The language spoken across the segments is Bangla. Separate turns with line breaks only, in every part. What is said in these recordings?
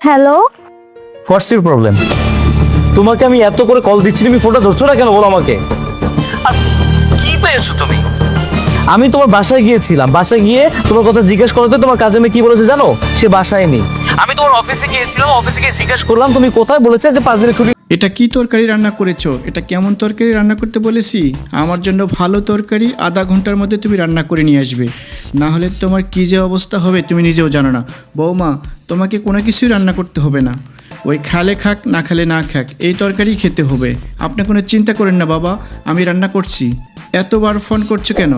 হ্যালো
হোয়াটস ইউর প্রবলেম তোমাকে আমি এত করে কল দিচ্ছি তুমি ফোনটা ধরছো না কেন? বলো আমাকে। আর কি পেয়েছ তুমি? আমি তোমার বাসায় গিয়েছিলাম। বাসায় গিয়ে তোমার কথা জিজ্ঞেস করতে তোমার কাজে মেয়ে কি বলেছে জানো? সে বাসায় নেই। আমি তোমার অফিসে গিয়েছিলাম অফিসে গিয়ে জিজ্ঞেস করলাম, তুমি কোথায়? বলেছে যে পাঁচ দিনের ছুটি
এটা কি তরকারি রান্না করেছ? এটা কেমন তরকারি রান্না করতে বলেছি? আমার জন্য ভালো তরকারি আধা ঘণ্টার মধ্যে তুমি রান্না করে নিয়ে আসবে। না হলে তোমার কী যে অবস্থা হবে তুমি নিজেও জানো না। বৌমা, তোমাকে কোনো কিছুই রান্না করতে হবে না। ওই খালে খাক, না খালে না খাক, এই তরকারি খেতে হবে। আপনি কোনো চিন্তা করেন না বাবা, আমি রান্না করছি। এতবার ফোন করছ কেন?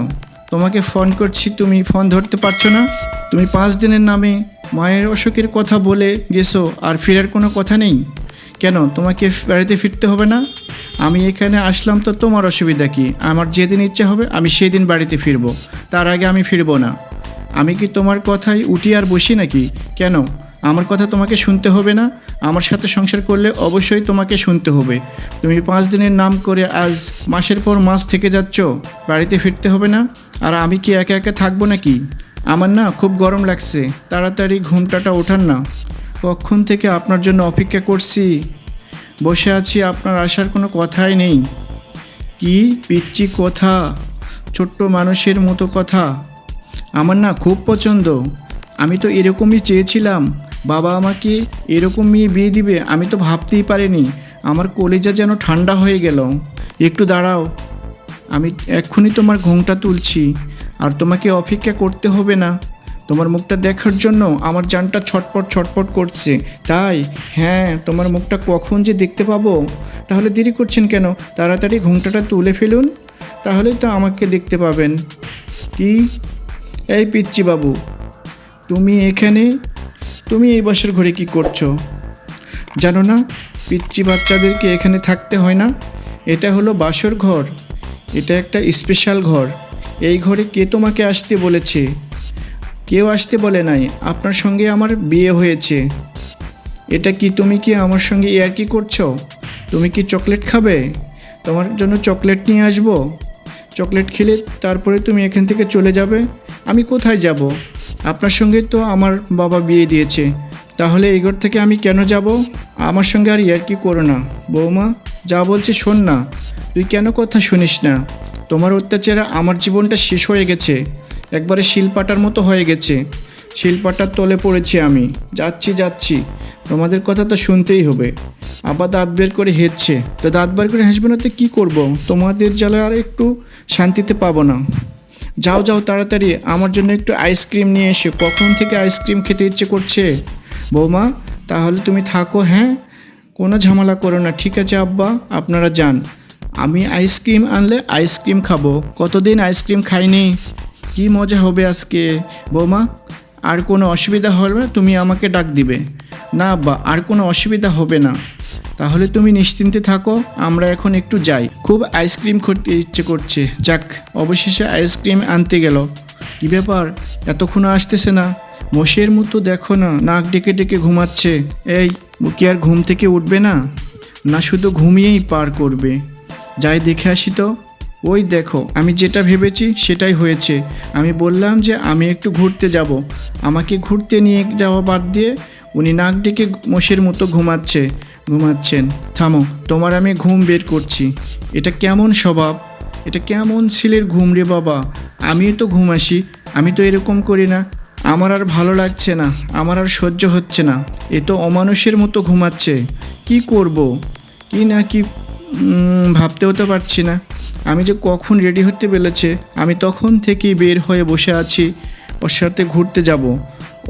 তোমাকে ফোন করছি, তুমি ফোন ধরতে পারছ না? তুমি পাঁচ দিনের নামে মায়ের অসুখের কথা বলে গেছো আর ফেরার কোনো কথা নেই? কেন, তোমাকে বাড়িতে ফিরতে হবে না? আমি এখানে আসলাম তো তোমার অসুবিধা কি? আমার যেদিন ইচ্ছা হবে আমি সেদিন বাড়িতে ফিরবো। তার আগে আমি ফিরবো না। আমি কি তোমার কথাই উঠি আর বসি নাকি? কেন, আমার কথা তোমাকে শুনতে হবে না? আমার সাথে সংসার করলে অবশ্যই তোমাকে শুনতে হবে। তুমি পাঁচ দিনের নাম করে আজ মাসের পর মাস থেকে যাচ্ছ। বাড়িতে ফিরতে হবে না? আর আমি কি একা একা থাকব নাকি? আমার না খুব গরম লাগছে। তাড়াতাড়ি ঘুমটাটা ওঠান না। কখন থেকে আপনার জন্য অপেক্ষা করছি? বসে আছি আপনার আসার কোনো কথাই নেই। কি পিচ্ছি কথা, ছোট্ট মানুষের মতো কথা। আমার না খুব পছন্দ। আমি তো এরকমই চেয়েছিলাম। বাবা আমাকে এরকম মেয়ে বিয়ে দিবে, আমি তো ভাবতেই পারিনি। আমার কলেজা যেন ঠান্ডা হয়ে গেল। একটু দাঁড়াও। আমি এক্ষুনি তোমার ঘুমটা তুলছি। আর তোমাকে অপেক্ষা করতে হবে না। তোমার মুখটা দেখার জন্য আমার জানটা ছটপট ছটপট করছে। তাই হ্যাঁ তোমার মুখটা কখন যে দেখতে পাবো? তাহলে দেরি করছেন কেন? তাড়াতাড়ি ঘুমটাটা তুলে ফেলুন। তাহলেই তো আমাকে দেখতে পাবেন। কি? এই পিচ্চি বাবু, তুমি এখানে? তুমি এই বাসার ঘরে কি করছ? জানো না, পিচ্চি বাচ্চাদেরকে এখানে থাকতে হয় না? এটা হলো বাসর ঘর। এটা একটা স্পেশাল ঘর। এই ঘরে কে তোমাকে আসতে বলেছে? কেউ আসতে বলে নাই, আপনার সঙ্গে আমার বিয়ে হয়েছে। এটা কি তুমি কি আমার সঙ্গে ইয়ার কি করছ? তুমি কি চকলেট খাবে? তোমার জন্য চকলেট নিয়ে আসব? চকলেট খেলে তারপরে তুমি এখান থেকে চলে যাবে? আমি কোথায় যাব? আপনার সঙ্গে তো আমার বাবা বিয়ে দিয়েছে। তাহলে এই ঘর থেকে আমি কেন যাব? আমার সঙ্গে আর ইয়ার কি করো না? বৌমা, যা বলছি শোন না। তুই কেন কথা শুনিস না? তোমার অত্যাচারে আমার জীবনটা শেষ হয়ে গেছে। একবারে শিলপাটার মতো হয়ে গেছে। শিলপাটার তলে পড়েছি আমি। যাচ্ছি যাচ্ছি। তোমাদের কথা তো শুনতেই হবে। আবার দাঁত বের করে হেঁচছে তো দাঁত বের করে হাসবে না তো কী করব? তোমাদের জ্বালা আর একটু শান্তিতে পাবো না। যাও যাও তাড়াতাড়ি। আমার জন্য একটু আইসক্রিম নিয়ে এসে। কখন থেকে আইসক্রিম খেতে ইচ্ছে করছে? বৌমা, তাহলে তুমি থাকো হ্যাঁ? কোনো ঝামেলা করো না। ঠিক আছে, আব্বা। আপনারা যান। আমি আইসক্রিম আনলে আইসক্রিম খাব। কতদিন আইসক্রিম খাইনি? কি মজা হবে আজকে? বৌমা, আর কোনো অসুবিধা হবে না, তুমি আমাকে ডাক দিবে। না বা আর কোনো অসুবিধা হবে না। তাহলে তুমি নিশ্চিন্তে থাকো, আমরা এখন একটু যাই। খুব আইসক্রিম করতে ইচ্ছে করছে। যাক, অবশেষে আইসক্রিম আনতে গেল। কি ব্যাপার? এতক্ষণ আসতেছে না। মোষের মতো দেখো না, নাক ডেকে ডেকে ঘুমাচ্ছে। এই কি আর ঘুম থেকে উঠবে না? না, শুধু ঘুমিয়েই পার করবে। যাই দেখে আসি তো। ওই দেখো, আমি যেটা ভেবেছি সেটাই হয়েছে। আমি বললাম যে আমি একটু ঘুরতে যাব। আমাকে ঘুরতে নিয়ে যাওয়া বাদ দিয়ে উনি নাক ডেকে মোষের মতো ঘুমাচ্ছে, ঘুমাচ্ছেন। থামো, তোমার আমি ঘুম বের করছি। এটা কেমন স্বভাব? এটা কেমন ছেলের ঘুম রে বাবা? আমিও তো ঘুম আসি আমি তো এরকম করি না। আমার আর ভালো লাগছে না, আমার আর সহ্য হচ্ছে না। এ তো অমানুষের মতো ঘুমাচ্ছে। কি করব? কি না কি ভাবতেও তো পারছি না। আমি যে কখন রেডি হতে পেরেছে, আমি তখন থেকেই বের হয়ে বসে আছি। ওর সাথে ঘুরতে যাব।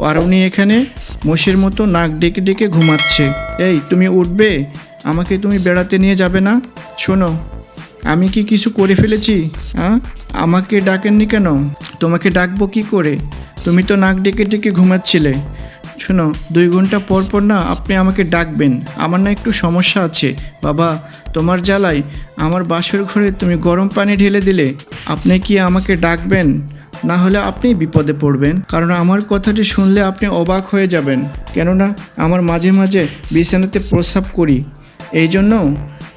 আর উনি এখানে মোষের মতো নাক ডেকে ডেকে ঘুমাচ্ছে। এই, তুমি উঠবে? আমাকে তুমি বেড়াতে নিয়ে যাবে না? শোনো, আমি কি কিছু করে ফেলেছি? হ্যাঁ আমাকে ডাকেননি কেন? তোমাকে ডাকবো কি করে? তুমি তো নাক ডেকে ডেকে ঘুমাচ্ছিলে। শোনো, দুই ঘণ্টা পর পর না আপনি আমাকে ডাকবেন। আমার না একটু সমস্যা আছে। বাবা তোমার জ্বালাই আমার বাসর ঘরে তুমি গরম পানি ঢেলে দিলে, আপনি কি আমাকে ডাকবেন? না হলে আপনি বিপদে পড়বেন। কারণ আমার কথাটি শুনলে আপনি অবাক হয়ে যাবেন। কেননা, আমার মাঝে মাঝে বিছানাতে প্রস্রাব করি। এই জন্য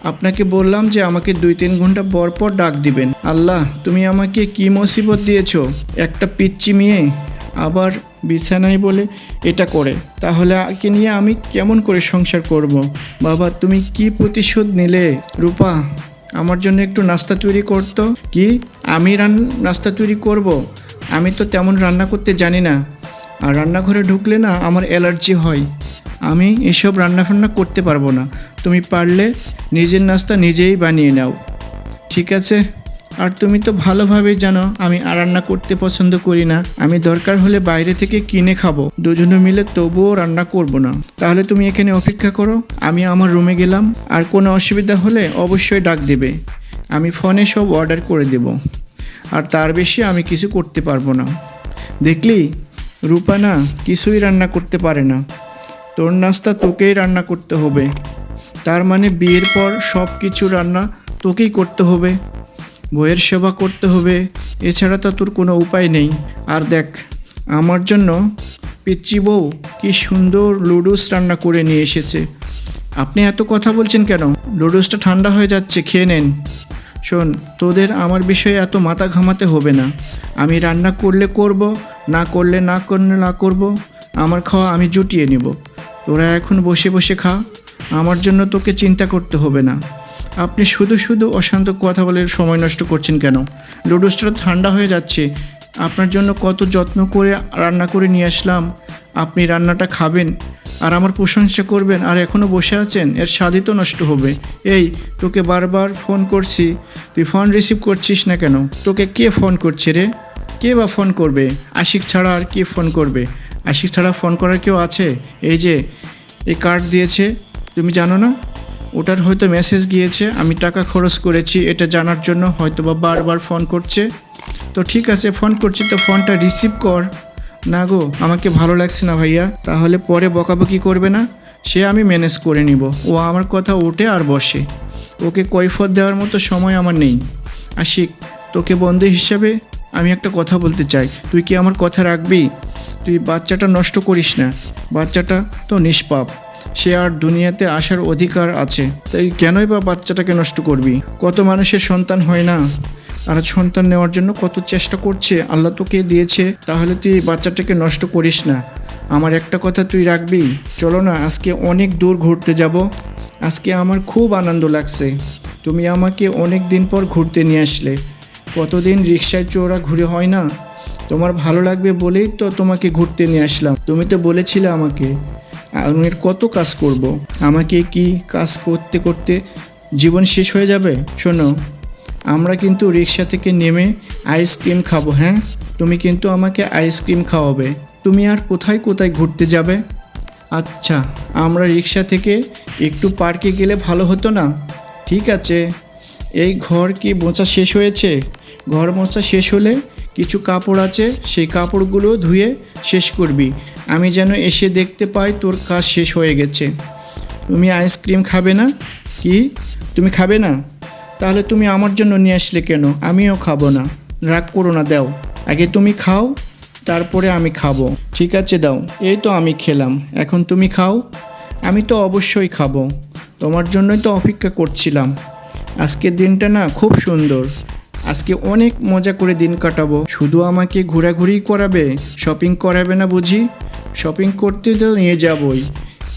আপনাকে বললাম যে আমাকে দুই তিন ঘণ্টা পর পর ডাক দিবেন। আল্লাহ, তুমি আমাকে কি মুসিবত দিয়েছ? একটা পিচ্চি মেয়ে, আবার বিছানায় বলে, এটা করে। তাহলে আগে নিয়ে আমি কেমন করে সংসার করব। বাবা, তুমি কি প্রতিশোধ নিলে? রূপা, আমার জন্য একটু নাস্তা তৈরি করতো? কি? আমি রান, নাস্তা তৈরি করব। আমি তো তেমন রান্না করতে জানি না। আর রান্নাঘরে ঢুকলে না আমার অ্যালার্জি হয়। আমি এসব রান্না ফান্না করতে পারব না। তুমি পারলে নিজের নাস্তা নিজেই বানিয়ে নাও। ঠিক আছে? আর তুমি তো ভালোভাবে জানো, আমি আর রান্না করতে পছন্দ করি না। আমি দরকার হলে বাইরে থেকে কিনে খাব। দুজনে মিলে তবুও রান্না করব না। তাহলে তুমি এখানে অপেক্ষা করো। আমি আমার রুমে গেলাম। আর কোনো অসুবিধা হলে অবশ্যই ডাক দেবে। আমি ফোনে সব অর্ডার করে দেব। আর তার বেশি আমি কিছু করতে পারব না। দেখলি? রূপা না কিছুই রান্না করতে পারে না। তোর নাস্তা তোকেই রান্না করতে হবে। তার মানে বিয়ের পর সব কিছু রান্না তোকেই করতে হবে। বইয়ের সেবা করতে হবে, এছাড়া তো তোর কোনো উপায় নেই। আর দেখ, আমার জন্য পিচ্চি বউ কি সুন্দর লুডুস রান্না করে নিয়ে এসেছে। আপনি এত কথা বলছেন কেন? লুডুসটা ঠান্ডা হয়ে যাচ্ছে, খেয়ে নেন। শোন, তোদের আমার বিষয়ে এত মাথা ঘামাতে হবে না। আমি রান্না করলে করব, না করলে না করলে না করব, আমার খাওয়া আমি জুটিয়ে নিব। তোরা এখন বসে বসে খা, আমার জন্য তোকে চিন্তা করতে হবে না। আপনি শুধু শুধু অশান্ত কথা বলে সময় নষ্ট করছেন কেন? লুডুসটা ঠান্ডা হয়ে যাচ্ছে। আপনার জন্য কত যত্ন করে রান্না করে নিয়ে আসলাম। আপনি রান্নাটা খাবেন আর আমার প্রশংসা করবেন আর এখনও বসে আছেন, এর স্বাদই তো নষ্ট হবে। এই, তোকে বারবার ফোন করছি। তুই ফোন রিসিভ করছিস না কেন? তোকে কে ফোন করছে রে? কে বা ফোন করবে? আশিক ছাড়া আর কে ফোন করবে? আশিক ছাড়া ফোন করার কেউ আছে? এই যে, এই কার্ড দিয়েছে, তুমি জানো না? ওটার হয়তো মেসেজ গিয়েছে, আমি টাকা খরচ করেছি, এটা জানার জন্য হয়তো বা বারবার ফোন করছে। তো ঠিক আছে ফোন করছি, তো ফোনটা রিসিভ কর। না গো, আমাকে ভালো লাগছে না ভাইয়া, তাহলে পরে বকাবকি করবে না? সে আমি ম্যানেজ করে নিব। ও আমার কথা ওঠে আর বসে। ওকে কৈফত দেওয়ার মতো সময় আমার নেই। আশিক, তোকে বন্ধু হিসাবে আমি একটা কথা বলতে চাই। তুই কি আমার কথা রাখবি? তুই বাচ্চাটা নষ্ট করিস না। বাচ্চাটা তো নিষ্পাপ। সে আর দুনিয়াতে আসার অধিকার আছে। তাই কেনই বা বাচ্চাটাকে নষ্ট করবি? কত মানুষের সন্তান হয় না? আর সন্তান নেওয়ার জন্য কত চেষ্টা করছে? আল্লাহ তোকে দিয়েছে, তাহলে তুই বাচ্চাটাকে নষ্ট করিস না। আমার একটা কথা তুই রাখবি? চলো না, আজকে অনেক দূর ঘুরতে যাব। আজকে আমার খুব আনন্দ লাগছে। তুমি আমাকে অনেক দিন পর ঘুরতে নিয়ে আসলে। কতদিন রিক্সায় চোরা ঘুরে হয় না? তোমার ভালো লাগবে বলেই তো তোমাকে ঘুরতে নিয়ে আসলাম। তুমি তো বলেছিলে আমাকে। আমি এর কত কাজ করব। আমাকে কি কাজ করতে করতে জীবন শেষ হয়ে যাবে? শোনো, আমরা কিন্তু রিক্সা থেকে নেমে আইসক্রিম খাব হ্যাঁ? তুমি কিন্তু আমাকে আইসক্রিম খাওয়াবে। তুমি আর কোথায় কোথায় ঘুরতে যাবে? আচ্ছা আমরা রিক্সা থেকে একটু পার্কে গেলে ভালো হতো না? ঠিক আছে। এই ঘর কি মোচা শেষ হয়েছে? ঘর মোচা শেষ হলে কিছু কাপড় আছে, সেই কাপড়গুলো ধুয়ে শেষ করবি। আমি যেন এসে দেখতে পাই তোর কাজ শেষ হয়ে গেছে। তুমি আইসক্রিম খাবে না? কি? তুমি খাবে না? তাহলে তুমি আমার জন্য নিয়ে আসলে কেন? আমিও খাব না। রাগ করো না, দাও। আগে তুমি খাও, তারপরে আমি খাব। ঠিক আছে, দাও। এই তো আমি খেলাম। এখন তুমি খাও। আমি তো অবশ্যই খাব। তোমার জন্যই তো অপেক্ষা করছিলাম। আজকের দিনটা না খুব সুন্দর। আজকে অনেক মজা করে দিন কাটাবো। শুধু আমাকে ঘোরাঘুরি করাবে? শপিং করাবে না বুঝি? শপিং করতে তো নিয়ে যাবই।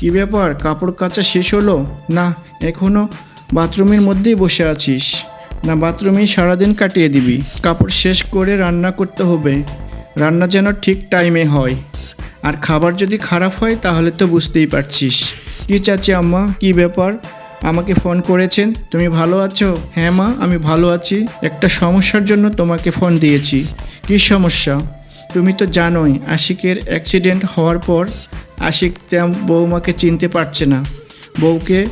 কী ব্যাপার? কাপড় কাচা শেষ হলো? না এখনও বাথরুমের মধ্যেই বসে আছিস। না, বাথরুমেই সারাদিন কাটিয়ে দিবি। কাপড় শেষ করে রান্না করতে হবে। রান্না যেন ঠিক টাইমে হয়। আর খাবার যদি খারাপ হয় তাহলে তো বুঝতেই পারছিস। কি চাচি আম্মা? কি ব্যাপার? আমাকে ফোন করেছেন। তুমি ভালো আছো? হ্যাঁ মা, আমি ভালো আছি। একটা সমস্যার জন্য তোমাকে ফোন দিয়েছি। কি সমস্যা? তুমি তো জানোই, আশিকের অ্যাক্সিডেন্ট হওয়ার পর আশিক বৌমাকে চিনতে পারছে না। বউকে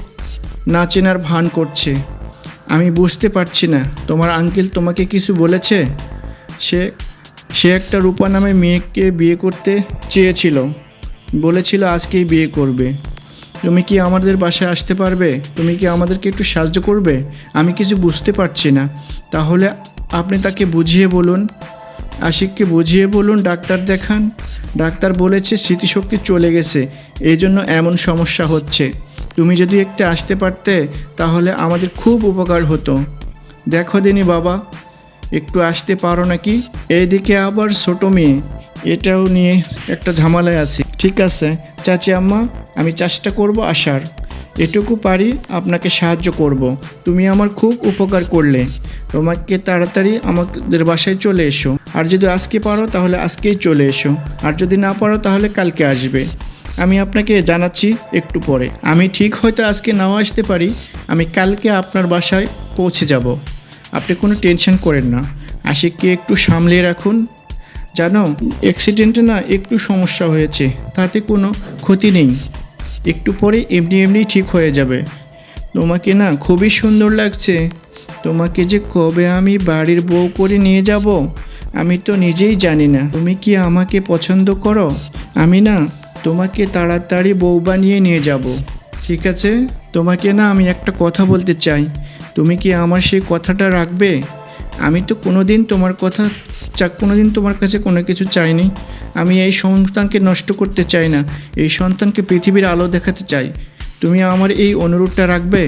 না চেনার ভান করছে। আমি বুঝতে পারছি না, তোমার আঙ্কেল তোমাকে কিছু বলেছে? সে সে একটা রূপা নামে মেয়েকে বিয়ে করতে চেয়েছিল। বলেছিল আজকেই বিয়ে করবে। তুমি কি আমাদের বাসায় আসতে পারবে? তুমি কি আমাদেরকে একটু সাহায্য করবে? আমি কিছু বুঝতে পারছি না। তাহলে আপনি তাকে বুঝিয়ে বলুন। আশিককে বুঝিয়ে বলুন, ডাক্তার দেখান। ডাক্তার বলেছে স্মৃতিশক্তি চলে গেছে। এই জন্য এমন সমস্যা হচ্ছে। তুমি যদি একটু আসতে পারতে, তাহলে আমাদের খুব উপকার হতো। দেখো দিনি বাবা, একটু আসতে পারো নাকি? এইদিকে আবার ছোটো মেয়ে। এটাও নিয়ে একটা ঝামেলায় আছি। ঠিক আছে, চাচি আম্মা। আমি চেষ্টা করব আসার। এটুকু পারি আপনাকে সাহায্য করব। তুমি আমার খুব উপকার করলে। তোমাকে তাড়াতাড়ি আমাদের বাসায় চলে এসো। আর যদি আজকে পারো, তাহলে আজকেই চলে এসো। আর যদি না পারো, তাহলে কালকে আসবে। আমি আপনাকে জানাচ্ছি একটু পরে। আমি ঠিক হয়তো আজকে নাও আসতে পারি। আমি কালকে আপনার বাসায় পৌঁছে যাব। আপনি কোনো টেনশন করেন না। আশিককে একটু সামলিয়ে রাখুন। জানো অ্যাক্সিডেন্টে না একটু সমস্যা হয়েছে। তাতে কোনো ক্ষতি নেই। একটু পরে এমনি এমনি ঠিক হয়ে যাবে। তোমাকে না খুবই সুন্দর লাগছে। তোমাকে যে কবে আমি বাড়ির বউ করে নিয়ে যাব, আমি তো নিজেই জানি না। তুমি কি আমাকে পছন্দ করো? আমি না তোমাকে তাড়াতাড়ি বউ বানিয়ে নিয়ে যাব। ঠিক আছে? তোমাকে না আমি একটা কথা বলতে চাই। তুমি কি আমার সেই কথাটা রাখবে? আমি তো কোনোদিন তোমার কথা চা কোনোদিন তোমার কাছে কোনো কিছু চাইনি। আমি এই সন্তানকে নষ্ট করতে চাই না, এই সন্তানকে পৃথিবীর আলো দেখাতে চাই। তুমি আমার এই অনুরোধটা রাখবে?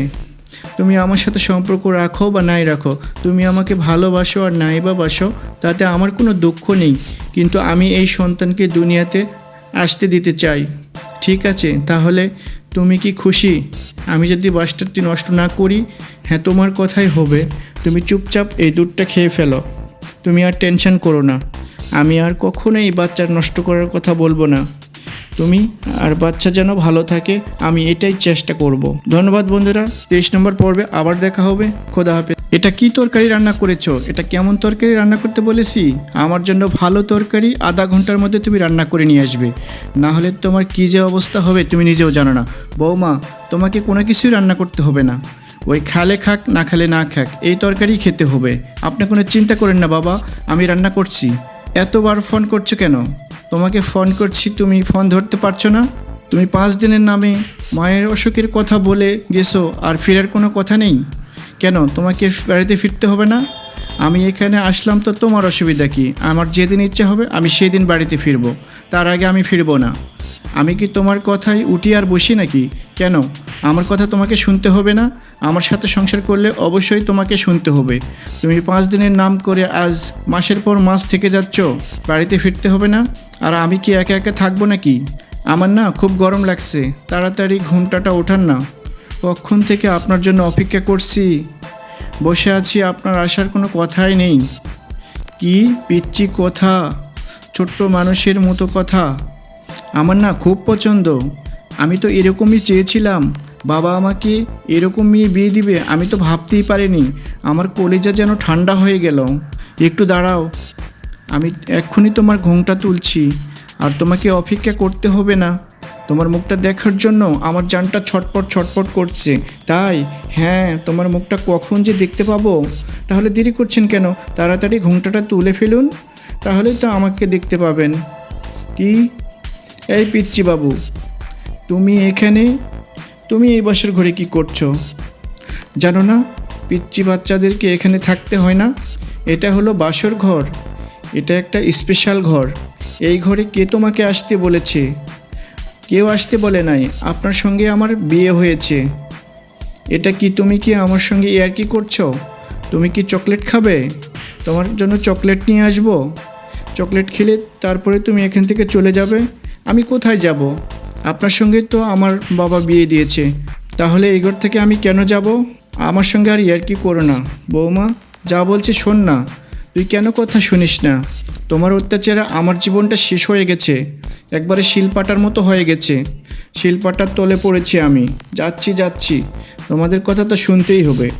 তুমি আমার সাথে সম্পর্ক রাখো বা নাই রাখো? তুমি আমাকে ভালোবাসো আর নাই বা বাসো, তাতে আমার কোনো দুঃখ নেই। কিন্তু আমি এই সন্তানকে দুনিয়াতে আসতে দিতে চাই। ঠিক আছে, তাহলে তুমি কি খুশি? আমি যদি বাস্টারটি নষ্ট না করি হ্যাঁ তোমার কথাই হবে। তুমি চুপচাপ এই দুধটা খেয়ে ফেলো। তুমি আর টেনশন করো না। আমি আর কখনো এই বাচ্চার নষ্ট করার কথা বলব না। তুমি আর বাচ্চা যেন ভালো থাকে, আমি এটাই চেষ্টা করব। ধন্যবাদ বন্ধুরা, তেইশ নম্বর পর্বে আবার দেখা হবে। খোদা হাফেজ। এটা কি তরকারি রান্না করেছ? এটা কেমন তরকারি রান্না করতে বলেছি? আমার জন্য ভালো তরকারি আধা ঘণ্টার মধ্যে তুমি রান্না করে নিয়ে আসবে। না হলে তোমার কী যে অবস্থা হবে তুমি নিজেও জানো না। বৌমা, তোমাকে কোনো কিছুই রান্না করতে হবে না। ওই খালে খাক, না খালে না খাক, এই তরকারি খেতে হবে। আপনি কোনো চিন্তা করেন না বাবা, আমি রান্না করছি। এতবার ফোন করছ কেন? তোমাকে ফোন করছি, তুমি ফোন ধরতে পারছ না? তুমি পাঁচ দিনের নামে মায়ের অসুখের কথা বলে গেছো আর ফেরার কোনো কথা নেই? কেন, তোমাকে বাড়িতে ফিরতে হবে না? আমি এখানে আসলাম তো তোমার অসুবিধা কি? আমার যেদিন ইচ্ছে হবে, আমি সেই দিন বাড়িতে ফিরবো। তার আগে আমি ফিরবো না। আমি কি তোমার কথায় উঠি আর বসি নাকি? কেন? আমার কথা তোমাকে শুনতে হবে না? আমার সাথে সংসার করলে অবশ্যই তোমাকে শুনতে হবে। তুমি পাঁচ দিনের নাম করে আজ মাসের পর মাস থেকে যাচ্ছ, বাড়িতে ফিরতে হবে না? আর আমি কি একা একা থাকব নাকি? আমার না খুব গরম লাগছে, তাড়াতাড়ি ঘুমটাটা ওঠান না। কখন থেকে আপনার জন্য অপেক্ষা করছি? বসে আছি, আপনার আসার কোনো কথাই নেই। কি পিচ্ছি কথা, ছোট্ট মানুষের মতো কথা। আমার না খুব পছন্দ। আমি তো এরকমই চেয়েছিলাম। বাবা আমাকে এরকম মেয়ে বিয়ে দিবে আমি তো ভাবতেই পারিনি। আমার কলেজা যেন ঠান্ডা হয়ে গেল। একটু দাঁড়াও। আমি এক্ষুনি তোমার ঘোংটা তুলছি। আর তোমাকে অপেক্ষা করতে হবে না। তোমার মুখটা দেখার জন্য আমার জানটা ছটপট ছটপট করছে। তাই? হ্যাঁ তোমার মুখটা কখন যে দেখতে পাবো? তাহলে দেরি করছেন কেন? তাড়াতাড়ি ঘোংটাটা তুলে ফেলুন। তাহলেই তো আমাকে দেখতে পাবেন। কি? এই পিচ্চি বাবু, তুমি এখানে? তুমি এই বছর ঘরে কি করছ? জানো না, পিচ্চি বাচ্চাদেরকে এখানে থাকতে হয় না? এটা হলো বাসর ঘর, এটা একটা স্পেশাল ঘর। এই ঘরে কে তোমাকে আসতে বলেছে? কেউ আসতে বলে নাই, আপনার সঙ্গে আমার বিয়ে হয়েছে। এটা কি তুমি কি আমার সঙ্গে ইয়ার কি করছ? তুমি কি চকলেট খাবে? তোমার জন্য চকলেট নিয়ে আসব? চকলেট খেলে তারপরে তুমি এখান থেকে চলে যাবে? আমি কোথায় যাব? আপনার সঙ্গে তো আমার বাবা বিয়ে দিয়েছে। তাহলে এই ঘর থেকে আমি কেন যাব? আমার সঙ্গে আর ইয়ার কি করো না। বৌমা, যা বলছে শোন না। তুই কেন কথা শুনিস না? তোমার অত্যাচারে আমার জীবনটা শেষ হয়ে গেছে। একবারে শিলপাটার মতো হয়ে গেছে। শিলপাটার তলে পড়েছি আমি। যাচ্ছি যাচ্ছি। তোমাদের কথা তো শুনতেই হবে।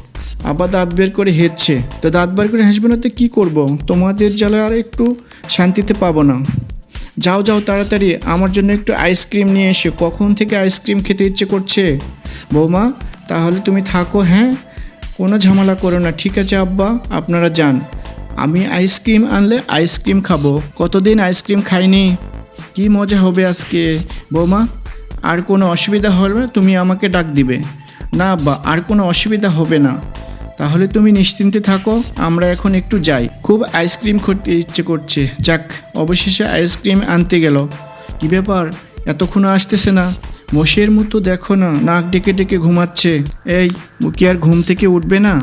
আবার দাঁত বের করে হেঁচছে তো দাঁত বের করে হাসবে না তো কী করব? তোমাদের জ্বালা আর একটু শান্তিতে পাবো না। যাও যাও তাড়াতাড়ি, আমার জন্য একটু আইসক্রিম নিয়ে এসে। কখন থেকে আইসক্রিম খেতে ইচ্ছে করছে? বৌমা, তাহলে তুমি থাকো হ্যাঁ? কোনো ঝামেলা করো না, ঠিক আছে আব্বা? আপনারা যান। আমি আইসক্রিম আনলে আইসক্রিম খাব। কতদিন আইসক্রিম খাইনি? কি মজা হবে আজকে? বৌমা, আর কোনো অসুবিধা হবে তুমি আমাকে ডাক দিবে। না আব্বা, আর কোনো অসুবিধা হবে না। তাহলে তুমি নিশ্চিন্তে থাকো, আমরা এখন একটু যাই। খুব আইসক্রিম খেতে ইচ্ছে করছে। যাক, অবশেষে আইসক্রিম আনতে গেল। কি ব্যাপার? এতক্ষণ আসতেছে না। মোষের মতো দেখো না, নাক ডেকে ডেকে ঘুমাচ্ছে। এই ও কি আর ঘুম থেকে উঠবে না?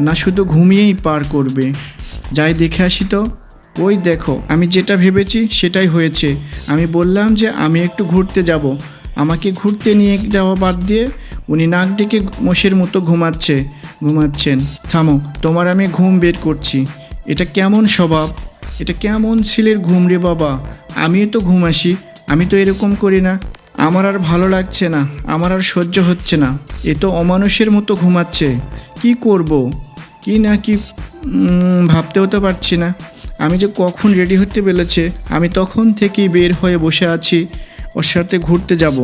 না, শুধু ঘুমিয়েই পার করবে। যাই দেখে আসি তো। ওই দেখো, আমি যেটা ভেবেছি সেটাই হয়েছে। আমি বললাম যে আমি একটু ঘুরতে যাব। আমাকে ঘুরতে নিয়ে যাওয়া বাদ দিয়ে উনি নাক ডেকে মোষের মতো ঘুমাচ্ছে। ঘুমাচ্ছেন। থামো, তোমার আমি ঘুম বের করছি। এটা কেমন স্বভাব? এটা কেমন ছেলের ঘুম রে বাবা? আমিও তো ঘুম আসি আমি তো এরকম করি না। আমার আর ভালো লাগছে না, আমার আর সহ্য হচ্ছে না। এ তো অমানুষের মতো ঘুমাচ্ছে। কি করব? কি না কি ভাবতেও তো পারছি না। আমি যে কখন রেডি হতে বলেছে আমি তখন থেকেই বের হয়ে বসে আছি। ওর সাথে ঘুরতে যাব।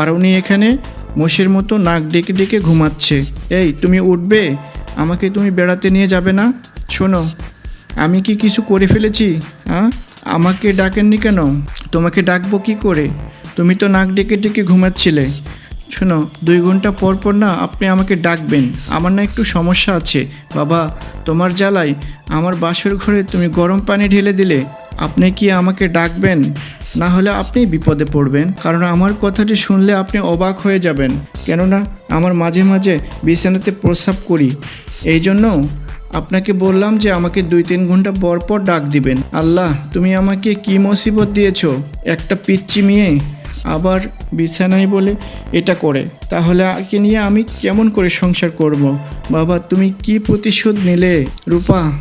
আর উনি এখানে? মোষের মতো নাক ডেকে ডেকে ঘুমাচ্ছে। এই, তুমি উঠবে? আমাকে তুমি বেড়াতে নিয়ে যাবে না? শোনো, আমি কি কিছু করে ফেলেছি? হ্যাঁ আমাকে ডাকেননি কেন? তোমাকে ডাকবো কি করে? তুমি তো নাক ডেকে ডেকে ঘুমাচ্ছিলে। শোনো, দুই ঘণ্টা পর পর না আপনি আমাকে ডাকবেন। আমার না একটু সমস্যা আছে। বাবা, তোমার জ্বালায়। আমার বাসর ঘরে তুমি গরম পানি ঢেলে দিলে। আপনি কি আমাকে ডাকবেন? না হলে আপনি বিপদে পড়বেন, কারণ আমার কথাটি শুনলে আপনি অবাক হয়ে যাবেন। কেননা, আমার মাঝে মাঝে বিছানাতে প্রস্রাব করি। এই জন্য আপনাকে বললাম যে আমাকে দুই তিন ঘণ্টা পর পর ডাক দিবেন। আল্লাহ, তুমি আমাকে কি মুসিবত দিয়েছ? একটা পিচ্চি মেয়ে আবার বিছানায় বলে এটা করে। তাহলে আকে নিয়ে আমি কেমন করে সংসার করব। বাবা, তুমি কি প্রতিশোধ নিলে? রূপা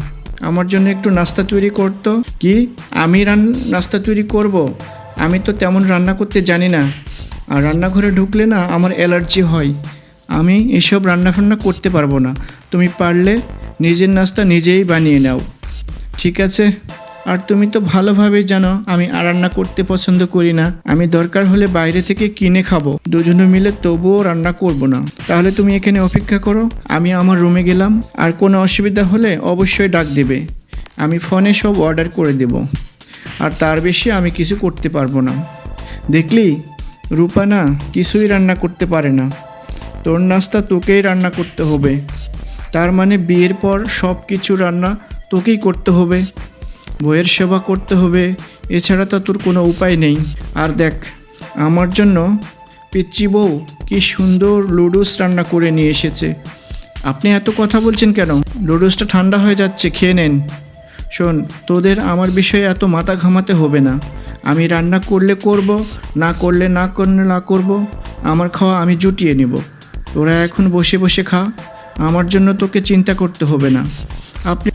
আমার জন্য একটু নাস্তা তৈরি করতো। কি? আমি রান, নাস্তা তৈরি করব। আমি তো তেমন রান্না করতে জানি না। আর রান্নাঘরে ঢুকলে না আমার অ্যালার্জি হয়। আমি এসব রান্না ফান্না করতে পারব না। তুমি পারলে নিজের নাস্তা নিজেই বানিয়ে নাও। ঠিক আছে? আর তুমি তো ভালোভাবে জানো, আমি রান্না করতে পছন্দ করি না। আমি দরকার হলে বাইরে থেকে কিনে খাব। দুজনে মিলে তবুও রান্না করব না। তাহলে তুমি এখানে অপেক্ষা করো। আমি আমার রুমে গেলাম। আর কোনো অসুবিধা হলে অবশ্যই ডাক দেবে। আমি ফোনে সব অর্ডার করে দেব। আর তার বেশি আমি কিছু করতে পারব না। দেখলি? রূপা না কিছুই রান্না করতে পারে না। তোর নাস্তা তোকেই রান্না করতে হবে। তার মানে বিয়ের পর সব কিছু রান্না তোকেই করতে হবে। বইয়ের সেবা করতে হবে, এছাড়া তো তোর কোনো উপায় নেই। আর দেখ, আমার জন্য পিচ্চি বউ কি সুন্দর লুডুস রান্না করে নিয়ে এসেছে। আপনি এত কথা বলছেন কেন? লুডুসটা ঠান্ডা হয়ে যাচ্ছে, খেয়ে নেন। শোন, তোদের আমার বিষয়ে এত মাথা ঘামাতে হবে না। আমি রান্না করলে করব, না করলে না করলে না করব, আমার খাওয়া আমি জুটিয়ে নেব। তোরা এখন বসে বসে খা, আমার জন্য তোকে চিন্তা করতে হবে না। আপনি